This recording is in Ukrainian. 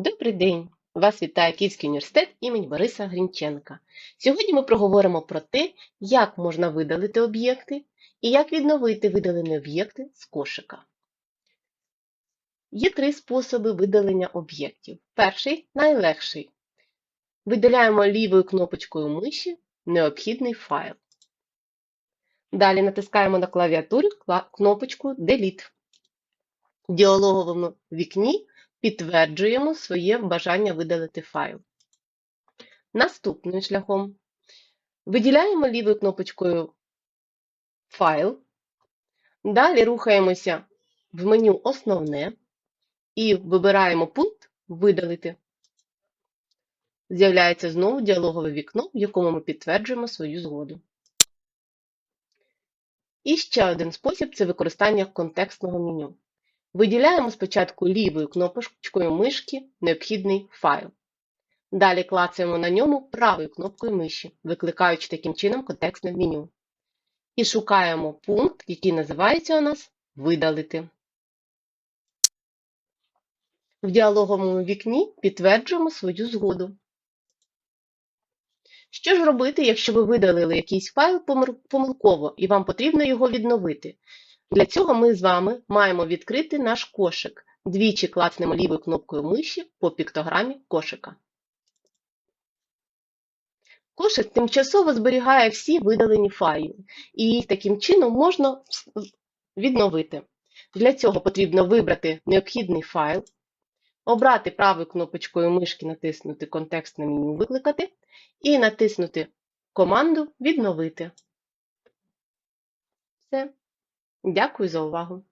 Добрий день! Вас вітає Київський університет імені Бориса Грінченка. Сьогодні ми проговоримо про те, як можна видалити об'єкти і як відновити видалені об'єкти з кошика. Є три способи видалення об'єктів. Перший найлегший. Видаляємо лівою кнопочкою миші необхідний файл. Далі натискаємо на клавіатурі кнопочку Delete. В діалоговому вікні підтверджуємо своє бажання видалити файл. Наступним шляхом виділяємо лівою кнопочкою Файл. Далі рухаємося в меню Основне і вибираємо пункт Видалити. З'являється знову діалогове вікно, в якому ми підтверджуємо свою згоду. І ще один спосіб це використання контекстного меню. Виділяємо спочатку лівою кнопочкою мишки необхідний файл. Далі клацаємо на ньому правою кнопкою миші, викликаючи таким чином контекстне меню. І шукаємо пункт, який називається у нас Видалити. В діалоговому вікні підтверджуємо свою згоду. Що ж робити, якщо ви видалили якийсь файл помилково і вам потрібно його відновити? Для цього ми з вами маємо відкрити наш кошик. Двічі клацнемо лівою кнопкою миші по піктограмі кошика. Кошик тимчасово зберігає всі видалені файли, і їх таким чином можна відновити. Для цього потрібно вибрати необхідний файл, обрати правою кнопочкою мишки, натиснути контекстне меню Викликати і натиснути команду Відновити. Все. Дякую за увагу!